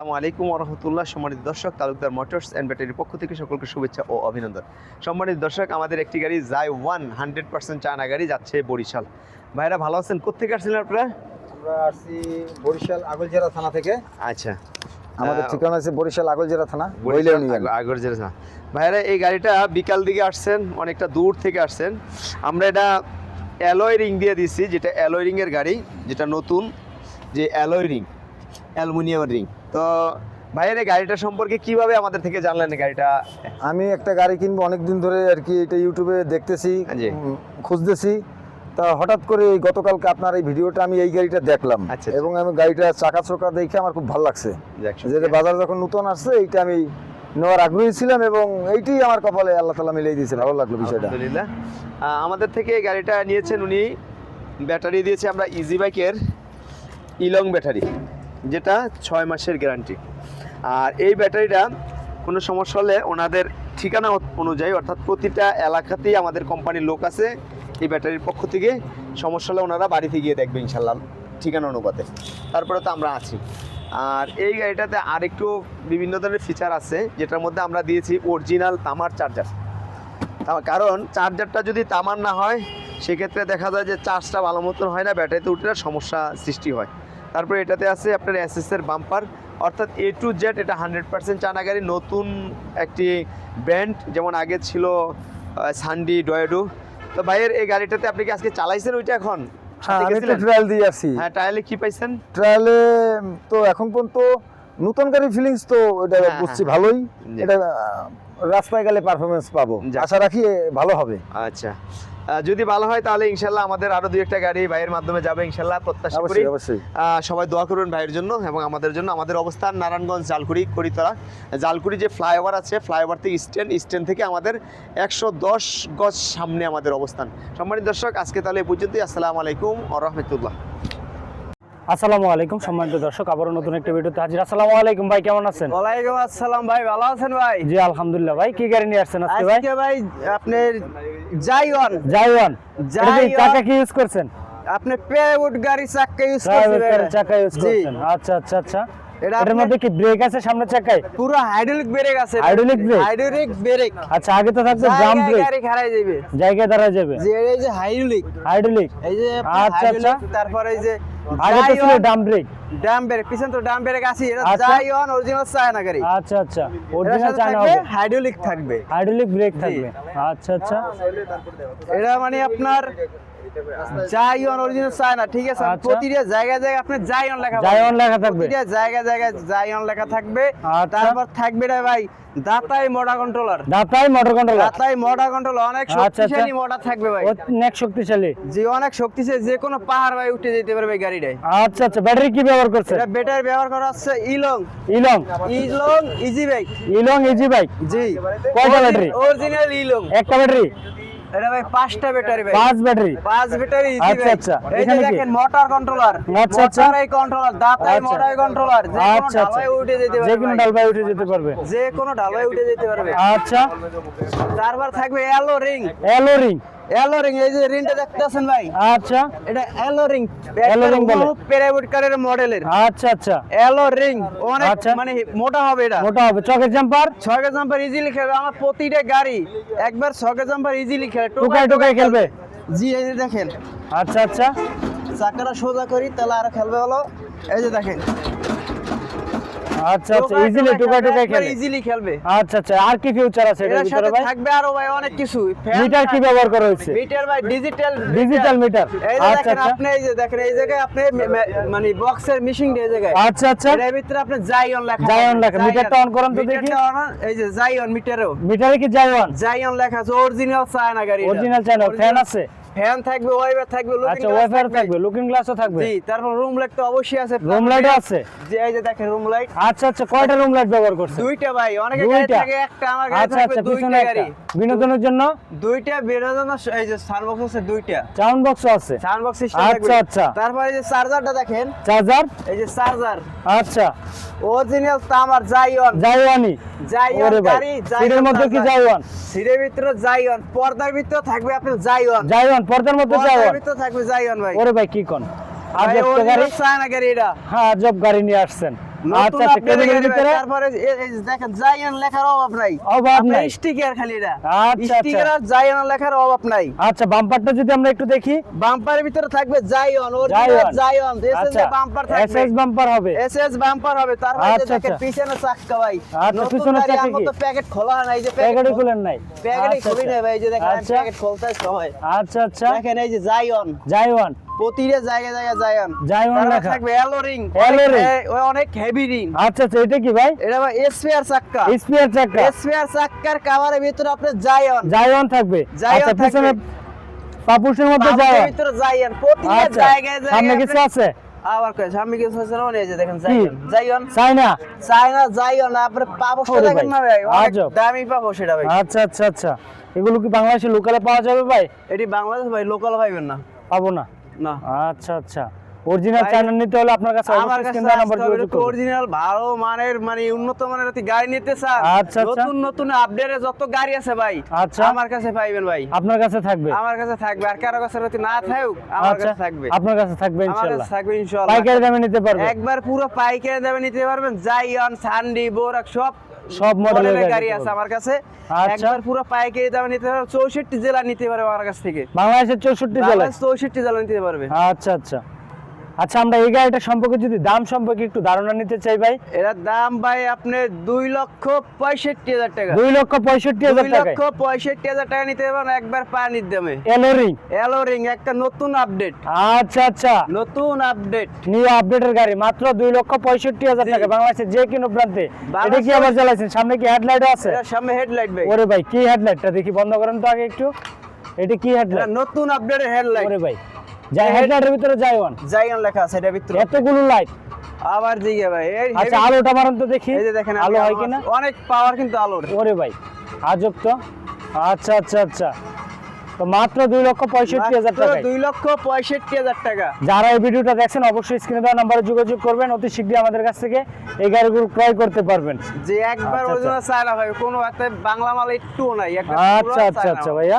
আসসালামু আলাইকুম রহমতুল্লাহ সম্মানিত দর্শক তালুকদার মোটরস অ্যান্ড ব্যাটারির পক্ষ থেকে সকলকে শুভেচ্ছা ও অভিনন্দন। সম্মানিত দর্শক আমাদের একটি গাড়ি জাই ওয়ান হান্ড্রেড পার্সেন্ট চায়না গাড়ি যাচ্ছে বরিশাল। ভাইরা ভালো আছেন? কোথেকে আসছিলেন আপনারা? আমরা আসছি বরিশাল আগলজেরা থানা থেকে। আচ্ছা। আমাদের ঠিকানা আছে বরিশাল আগলজেরা থানা বরিশাল বইলেও নিয়ে আগ- আগর জেলা না। ভাইরা এই গাড়িটা বিকাল দিকে আসছেন অনেকটা দূর থেকে আসছেন। আমরা এটা অ্যালয় রিং দিয়ে দিচ্ছি যেটা অ্যালয় রিংয়ের গাড়ি যেটা নতুন যে অ্যালয় রিং অ্যালুমিনিয়াম রিং। তো ভাইয়ের এই গাড়িটা সম্পর্কে কীভাবে আমাদের থেকে জানলেন গাড়িটা? আমি একটা গাড়ি কিনবো অনেক দিন ধরে আর কি এটা ইউটিউবে দেখতেছি জি। খুঁজতেছি। তা হঠাৎ করে এই গতকালকে আপনার এই ভিডিওটা আমি এই গাড়িটা দেখলাম আচ্ছা, আচ্ছা। এবং আমি গাড়িটা চাকা চোকা দেখে আমার খুব ভালো লাগছে। যেটা বাজার যখন নতুন আসছে এইটা আমি নেওয়ার আগ্রহী ছিলাম এবং এইটাই আমার কপালে আল্লাহ তালা মিলিয়ে দিয়েছে ভালো লাগল বিষয়টা। আমাদের থেকে এই গাড়িটা নিয়েছেন উনি। ব্যাটারি দিয়েছে আমরা ইজি বাইকের ইলং ব্যাটারি যেটা ছয় মাসের গ্যারান্টি আর এই ব্যাটারিটা কোনো সমস্যা হলে ওনাদের ঠিকানা অনুযায়ী, অর্থাৎ প্রতিটা এলাকাতেই আমাদের কোম্পানির লোক আছে এই ব্যাটারির পক্ষ থেকে। সমস্যা হলে ওনারা বাড়িতে গিয়ে দেখবে ইনশাল্লাহ ঠিকানা অনুপাতে। তারপরে তো আমরা আছি। আর এই গাড়িটাতে আরেকটু বিভিন্ন ধরনের ফিচার আছে, যেটার মধ্যে আমরা দিয়েছি অরিজিনাল তামার চার্জার কারণ চার্জারটা যদি তামার না হয়, সেক্ষেত্রে দেখা যায় যে চার্জটা ভালো মতন হয় না, ব্যাটারিতে উঠলে সমস্যা সৃষ্টি হয়। তারপরে এটাতে আছে আপনার এসএসের বাম্পার অর্থাৎ এ টু জেড এটা হান্ড্রেড পার্সেন্ট চানা গাড়ি নতুন একটি ব্র্যান্ড যেমন আগে ছিল সানডি ডয়েডো তো ভাইয়ের এই গাড়িটাতে আপনি কি আজকে চালাইছেন ওইটা এখন? হ্যাঁ আমি ট্রায়াল দিয়ে আসছি হ্যাঁ টায়ালে কি পাইছেন? ট্রায়ালে তো এখন পর্যন্ত নতুন গাড়ির ফিলিংস তো এটা হ্যাঁ, বুঝছি হ্যাঁ। ভালোই এটা রাস্তায় গেলে পারফরমেন্স পাবো। আশা রাখি ভালো হবে। আচ্ছা। যদি ভালো হয় তাহলে ইনশাল্লাহ আমাদের আরও দুই একটা গাড়ি ভাইয়ের মাধ্যমে যাবে ইনশাল্লাহ প্রত্যাশা করি। সবাই দোয়া করুন ভাইয়ের জন্য এবং আমাদের জন্য। আমাদের অবস্থান নারায়ণগঞ্জ জালকুড়ি করিতলা। জালকুড়ি যে ফ্লাইওভার আছে ফ্লাইওভার থেকে স্ট্যান্ড স্ট্যান্ড থেকে আমাদের একশো দশ গজ সামনে আমাদের অবস্থান। সম্মানিত দর্শক আজকে তাহলে পর্যন্তই। আসসালামু আলাইকুম আ রহমতুল্লাহ। আসসালামু আলাইকুম সম্মানিত দর্শক আবারও নতুন একটা ভিডিওতে হাজির। আসসালামু আলাইকুম ভাই কেমন আছেন? ওয়ালাইকুম আসসালাম ভাই ভালো আছেন ভাই? জি আলহামদুলিল্লাহ ভাই কি গাড়ি নিয়ে আসছেন আজকে ভাই? আজকে ভাই আপনার জাইওয়ান জাইওয়ান জাইওয়ান। চাকা কি ইউজ করছেন? আপনি প্লেউড গাড়ি চাক্কা ইউজ করছেন চাকা ইউজ করছেন। আচ্ছা আচ্ছা আচ্ছা। এটা এটার মধ্যে কি ব্রেক আছে সামনের চাকায়? পুরো হাইড্রোলিক ব্রেক আছে Hydraulic brake? হাইড্রোলিক ব্রেক আচ্ছা আগে তো থাকতো ড্রাম ব্রেক গাড়ি খারাই যাবে জায়গায় দাঁড়া যাবে। যে এই যে হাইড্রোলিক হাইড্রোলিক এই যে আচ্ছা, আচ্ছা। তারপরে এই যে আগে তো ছিল ড্রাম ব্রেক ডাম ব্রেক পিছন তো ডাম ব্রেক আছে এটা আচ্ছা। জাইওয়ান অরিজিনাল চায়না গাড়ি। আচ্ছা আচ্ছা। অরিজিনাল হাইড্রোলিক থাকবে হাইড্রোলিক ব্রেক থাকবে। আচ্ছা আচ্ছা। এটা মানে আপনার অরিজিনাল চায়না ঠিক আছে? আচ্ছা। প্রতিটা জায়গায় জায়গায় জাইওয়ান লেখা। লেখা থাকবে। প্রতিটা জায়গায় জায়গায় লেখা থাকবে। আচ্ছা। তারপর থাকবে রে ভাই দাতাই মোডা কন্ট্রোলার দাতাই মোটর কন্ট্রোলার দাতাই মোডা কন্ট্রোলার অনেক। শক্তিশালী মোডা থাকবে ভাই। অনেক শক্তিশালী। যে অনেক শক্তিশালী। যে কোনো পাহাড় ভাই উঠে যেতে পারবে এই গাড়িটায়। আচ্ছা আচ্ছা। ব্যাটারি কি ব্যবহার করছেন এটা বেটার ব্যবহার করা হচ্ছে ইলং ইলং ইলং ইজি বাইক ইলং ইজি বাইক জি। কয়টা ব্যাটারি? অরিজিনাল ইলং একটা ব্যাটারি? এটা ভাই পাঁচটা ব্যাটারি ভাই। পাঁচ ব্যাটারি। পাঁচ ব্যাটারি আচ্ছা, আচ্ছা। এই যে দেখেন মোটর কন্ট্রোলার আচ্ছা, আচ্ছা। মোটর কন্ট্রোলার দাতাই। মোটর কন্ট্রোলার যে কোনো আচ্ছা আচ্ছা। ঢালাই উঠে যেতে যে পারবে কোনো ঢালাই উঠে যেতে পারবে। যে কোনো ঢালাই উঠে যেতে পারবে। আচ্ছা। তারপর থাকবে alloy ring alloy ring alloy ring এই যে রিংটা দেখতেছেন ভাই? আচ্ছা। এটা অ্যালো রিং Allo ring বলে? প্রাইভেট কারের মডেলের আচ্ছা আচ্ছা। অ্যালো রিং অনেক আচ্ছা। মানে মোটা হবে এটা। মোটা হবে। চকের জাম্পার ছয়কে জাম্পার ইজিলি খেলবে। আমার প্রতিটা গাড়ি একবার ছকে জাম্পার ইজিলি খেলে। টুকাই টুকাই খেলবে। জি এই যে দেখেন। আচ্ছা আচ্ছা। চাকাটা সোজা করি তাহলে আরও খেলবে হলো। এই যে দেখেন। আচ্ছা আচ্ছা ইজিলি টুকাই টুকাই খেলে। ইজিলি খেলবে। আচ্ছা আচ্ছা আর কি ফিউচার আছে এটার ভিতরে সাথে ভাই? থাকবে আরও ভাই অনেক কিছু। মিটার কি ব্যবহার করা হয়েছে? মিটার ভাই ডিজিটাল ডিজিটাল মিটার আচ্ছা আচ্ছা। আপনি এই যে দেখেন এই জায়গায় আপনি মানে বক্সের মিশিং এই জায়গায়। আচ্ছা আচ্ছা। এর ভিতরে আপনি জাইয়ন লেখা জাইয়ন লেখা। মিটারটা জাইয়ন। on করেন তো দেখি। এই যে জাইয়ন মিটারও মিটারে কি জাইওয়ান জাইয়ন লেখা আছে অরিজিনাল চায়না গাড়ি অরিজিনাল চ্যানেল ফ্যান আছে। ফ্যান থাকবে ওয়াইপার থাকবে আচ্ছা ওয়াইফাই থাকবে। লুকিং গ্লাসও থাকবে। জি তারপর রুম লাইট তো অবশ্যই আছে রুম লাইটও আছে? যে এই যে দেখেন রুম লাইট আচ্ছা আচ্ছা কয়টা রুম লাইট ব্যবহার করছেন? দুইটা ভাই অনেকে গাড়ি থাকে একটা আমার গাড়ি আচ্ছা আচ্ছা পিছনে গাড়ি। বিনোদনের জন্য? দুইটা বেরোনো এই যে সানবক্স আছে দুইটা। সাউন্ড বক্সও আছে। সানবক্স সিস্টেম আচ্ছা, আচ্ছা। তারপর এই যে চার্জারটা দেখেন। চার্জার এই যে চার্জার আচ্ছা। অরিজিনাল তামার জাইওয়ানি ওরে ভাই গাড়ি সিটের মধ্যে কি জাইওয়ান সিটের ভিতরে জাইয়ন পর্দার ভিতরে থাকবে আপনার জাইয়ন জাইওয়ান পর্দার মধ্যে থাকবে ভাই। ওরে ভাই কি কোন? আজব গাড়ি। original চায়না গাড়ি এটা। হ্যাঁ আজব গাড়ি নিয়ে আসছেন। আচ্ছা আচ্ছা ভাই। ভিতরে তারপরে এই দেখেন জায়ান লেখার অভাব নাই। অভাব নাই। স্টিকার খালি এটা। আচ্ছা, স্টিকার আর জায়ান লেখার অভাব নাই। আচ্ছা বাম্পারটা যদি আমরা একটু দেখি। বাম্পারের ভিতরে থাকবে জায়ন অরিজিনাল জায়ন এসএস আচ্ছা বাম্পার এসএস বাম্পার হবে। এসএস বাম্পার হবে। তারপরে আচ্ছা, দেখেন আচ্ছা। পিছনে চাক্কা ভাই। আচ্ছা, নতুন চাকা কি? তো প্যাকেট খোলা না। এই যে প্যাকেটে খুলেন নাই। প্যাকেটে আচ্ছা, খুলি আচ্ছা। ভাই। যে দেখেন আচ্ছা। প্যাকেট খুলতে সময় আচ্ছা আচ্ছা। দেখেন এই যে জায়ন জাইওয়ান প্রতিটা জায়ন জায়ন লেখা থাকবে ring। অনেক হেভি রিং আচ্ছা আচ্ছা এটা কি ভাই? এটা ভাই এসপিআর চাক্কা। স্পিয়ার চাকা চাক্কার কাভারের ভিতরে আপনার জায়ন জাইওয়ান থাকবে। আচ্ছা পিছনে মধ্যে ভিতরে জায়ন প্রতিটা আচ্ছা জায়গায় সামনে কিছু আছে? আবার কয় সামনে কিছু আছে না? এই যে দেখেন জায়ন জায়ন চাইনা চায়না? যাইও আপনি পাবসটা ওরে দেখেন না ভাই? দামি পাবো সেটা ভাই। আচ্ছা আচ্ছা আচ্ছা। এগুলো কি বাংলাদেশে লোকালে পাওয়া যাবে ভাই? এটি বাংলাদেশ ভাই লোকাল পাইবেন না। পাবো না। না। আচ্ছা আচ্ছা। অরিজিনাল নিতে হলে আপনার কাছে আমার কাছে নাম্বার যোগাযোগ করুন। অরিজিনাল ভালো মানের মানে উন্নত মানের একটি গাড়ি নিতে চান আচ্ছা, আচ্ছা। নতুন নতুন আপডেটে যত গাড়ি আছে ভাই আচ্ছা। আমার কাছে পাইবেন ভাই। আপনার কাছে থাকবে। আমার কাছে থাকবে আর কারও কাছে যদি না থাকুক আমার আচ্ছা কাছে থাকবে। আপনার কাছে থাকবে আমার কাছে থাকবে ইনশাআল্লাহ। পাইকারি দামে নিতে পারবে একবার পুরো পাইকারি দামে নিতে পারবেন। জাইয়ন সান্ডি বোরাক সব সব মডেলের গাড়ি আছে আমার কাছে। আচ্ছা। একবার পুরো পাইকারি দামে নিতে পারবে চৌষট্টি জেলা নিতে পারবে আমার কাছ থেকে। বাংলাদেশের চৌষট্টি জেলায়? বাংলাদেশ চৌষট্টি জেলা নিতে পারবে। আচ্ছা আচ্ছা। আচ্ছা আমরা এই গাড়িটা সম্পর্কে যদি দাম সম্পর্কে একটু ধারণা নিতে চাই ভাই। এটার দাম ভাই আপনি দুই লক্ষ পঁয়ষট্টি হাজার টাকা। দুই লক্ষ পঁয়ষট্টি হাজার টাকায়? লক্ষ পঁয়ষট্টি হাজার টাকা নিতে পারবেন একবার পানির দামে। এলোরিং? এলোরিং একটা নতুন আপডেট। আচ্ছা আচ্ছা। নতুন আপডেট। নিউ আপডেটের গাড়ি মাত্র দুই লক্ষ পঁয়ষট্টি হাজার। টাকা। বাংলাদেশের যে কোনো প্রান্তে। এটা কি আবার চালাইছেন সামনে কি হেডলাইট আছে? সামনে হেডলাইট ভাই। ওরে ভাই কি হেডলাইটটা? দেখি বন্ধ করেন তো আগে একটু। এটা কি হেডলাইট? নতুন আপডেটের হেডলাইট। ওরে ভাই। যাই হেডলাইটের ভিতরে লেখা আছে এটা ভিতরে। এতগুলো লাইট আবার ভাই এই আচ্ছা আলোটা মারুন তো দেখি। এই যে দেখেন আলো হয় কিনা? অনেক পাওয়ার কিন্তু আলোর। ওরে ভাই আজব তো। আচ্ছা আচ্ছা আচ্ছা। তো মাত্র দুই লক্ষ পঁয়ষট্টি হাজার টাকা দুই লক্ষ পঁয়ষট্টি হাজার টাকা। যারা এই ভিডিওটা দেখছেন অবশ্যই স্ক্রিনে দেওয়া নাম্বারে যোগাযোগ করবেন। অতি শীঘ্রই আমাদের কাছ থেকে এই গাড়িগুলো ক্রয় করতে পারবেন। যে একবার আচ্ছা, অরিজিনাল চায়না ভাই কোনো একটা বাংলা মাল একটুও নাই আচ্ছা আচ্ছা আচ্ছা ভাইয়া।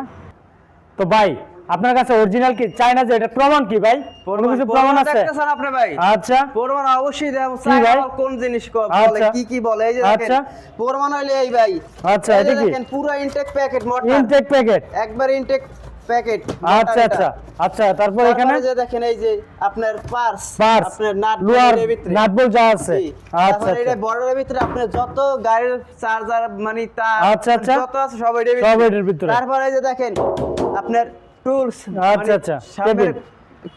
তো ভাই আপনার কাছে অরিজিনাল কি? চায়না যে এটা প্রমাণ কি ভাই? কোনো কিছু প্রমাণ আছে? আপনি ভাই? আচ্ছা। প্রমাণ অবশ্যই দেব। চায়না? কোন জিনিস বলে আচ্ছা। কি কি বলে? এই যে আচ্ছা। দেখেন প্রমাণ হইলে এই ভাই। আচ্ছা, এটা কি? দেখেন পুরো intake packet motor intake packet একবার ইনটেক প্যাকেট আচ্ছা আচ্ছা। আচ্ছা তারপর এখানে? যে দেখেন এই যে আপনার পার্স পার্স আপনার নাট লোয়ার ভিতরে। নাটবল যা আছে। আচ্ছা তারপরে এটা আচ্ছা বর্ডারের ভিতরে আপনার যত গাড়ির চার্জার মানে তার আচ্ছা, আচ্ছা। যত আছে সব এটার সব এটার ভিতরে। তারপরে এই যে দেখেন আপনার টুলস আচ্ছা, আচ্ছা, কেবিন।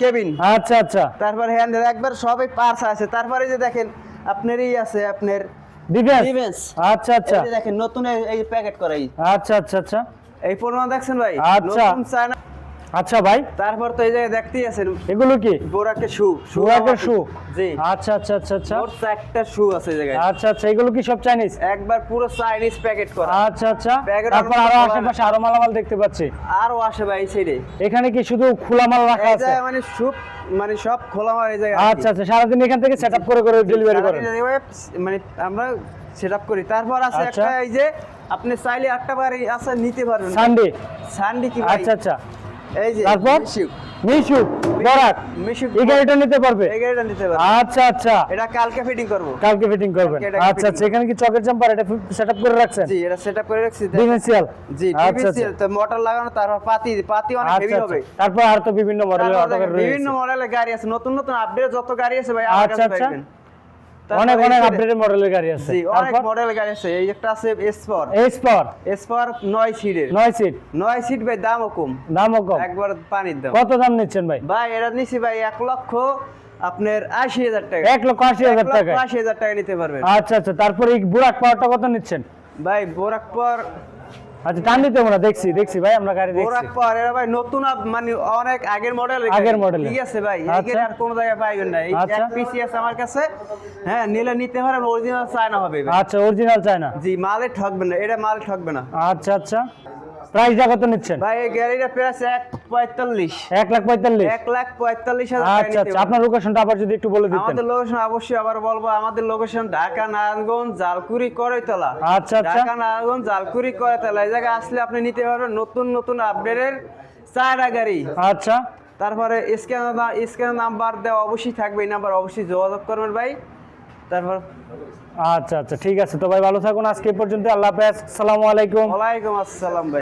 কেবিন। আচ্ছা আচ্ছা। তারপর হ্যান্ডেল একবার সবই পার্স আছে। তারপরে যে দেখেন আপনার এই আছে আপনার ডিফেন্স ডিফেন্স আচ্ছা আচ্ছা। দেখেন নতুন এই- এই প্যাকেট করাই আচ্ছা আচ্ছা আচ্ছা। এই পরিমাণ দেখছেন ভাই? আচ্ছা। আচ্ছা ভাই। তারপর তো এই জায়গায় দেখতেই আছেন এগুলো কি? বোরাকের শু সুরাকের শু? জি। আচ্ছা আচ্ছা আচ্ছা আচ্ছা। মোট চারটা শু আছে এই জায়গায়। আচ্ছা আচ্ছা এগুলো কি সব চাইনিজ একবার পুরো চাইনিজ প্যাকেট করা। আচ্ছা আচ্ছা। তারপর আরও আশেপাশে আরও মালামাল দেখতে পাচ্ছি। আরও আসে ভাই সাইডে এখানে কি শুধু খোলা মাল রাখা এই আছে? জায়গায় মানে সুপ মানে সব খোলা হয় এই জায়গায়। আচ্ছা আচ্ছা সারাদিন এখান থেকে সেট আপ করে করে ডেলিভারি করেন। মানে আমরা সেট আপ করি। তারপর আছে আচ্ছা। একটা এই যে আপনি চাইলে আটটা বাড়ি আছে নিতে পারবেন। সানডে সানডে কি আচ্ছা আচ্ছা। এই যে তারপর? মিশুক। বরাক। মিশুক এই গাড়িটা নিতে পারবে? এই গাড়িটা নিতে পারবেন আচ্ছা আচ্ছা। এটা কালকে ফিটিং করব। কালকে ফিটিং করবেন। আচ্ছা আচ্ছা এখানে কি চকের জাম্পার এটা সেট আপ করে রাখছেন? জি এটা সেট করে রাখছি। ডিফেন্সিয়াল জি তো মোটর লাগানো তারপর পাতি পাতি অনেক হেভি হবে। তারপর আর তো বিভিন্ন মডেলের বিভিন্ন মডেলের গাড়ি আছে। নতুন নতুন আপডেট যত গাড়ি আছে ভাই আচ্ছা, আচ্ছা। অনেক অনেক আপডেটেড মডেলের গাড়ি আছে। জি অনেক মডেল মডেলের গাড়ি আছে। এই একটা আছে এসপর এস পাওয়ার এসপর নয় সিটের 9 সিট 9 সিট ভাই দামও কম। দামও কম। একবার পানির দাম। কত দাম নিচ্ছেন ভাই? ভাই এরা নিছি ভাই 1 লক্ষ আপনার আশি হাজার টাকা। এক লক্ষ আশি হাজার টাকা আশি হাজার টাকা নিতে পারবেন। আচ্ছা আচ্ছা তারপরে এই বুরাক পাওয়ারটা কত নিচ্ছেন? ভাই বোরাকপর আচ্ছা টান দিতে আমরা দেখছি দেখছি ভাই আমরা গাড়ি দেখছি। বোরাকপর এরা ভাই নতুন মানে অনেক আগের মডেল আগের মডেল এর। ঠিক আছে ভাই এই আচ্ছা। আর কোন জায়গায় পাইবেন না। এই আচ্ছা। এক পিসি আছে আমার কাছে। হ্যাঁ নিলে নিতে পারেন অরিজিনাল চায়না হবে আচ্ছা অরিজিনাল চায়না। জি মালে ঠকবে না এটা মাল ঠকবে না। আচ্ছা আচ্ছা। প্রাইসটা কত নিচ্ছেন। ভাই এই গাড়িটা প্রাইস এক পঁয়তাল্লিশ। এক লাখ পঁয়তাল্লিশ? এক লাখ পঁয়তাল্লিশ হাজার আচ্ছা আচ্ছা আপনার লোকেশনটা আবার যদি একটু বলে দিতেন। আমাদের লোকেশন অবশ্যই আবার বলব আমাদের লোকেশন ঢাকা নারায়ণগঞ্জ জালকুড়ি করৈতলা আচ্ছা, আচ্ছা। ঢাকা নারায়ণগঞ্জ জালকুড়ি করৈতলা এই জায়গায় আসলে আপনি নিতে পারবেন নতুন নতুন আপডেটের চায়না গাড়ি। আচ্ছা। তারপরে স্ক্যান স্ক্যান নাম্বার দেওয়া অবশ্যই থাকবে এই নাম্বার অবশ্যই যোগাযোগ করবেন ভাই। তারপর আচ্ছা আচ্ছা ঠিক আছে। তো ভাই ভালো থাকুন। আজকে পর্যন্ত আল্লাহ হাফেজ। আসসালামু আলাইকুম। ওয়ালাইকুম আসসালাম ভাই।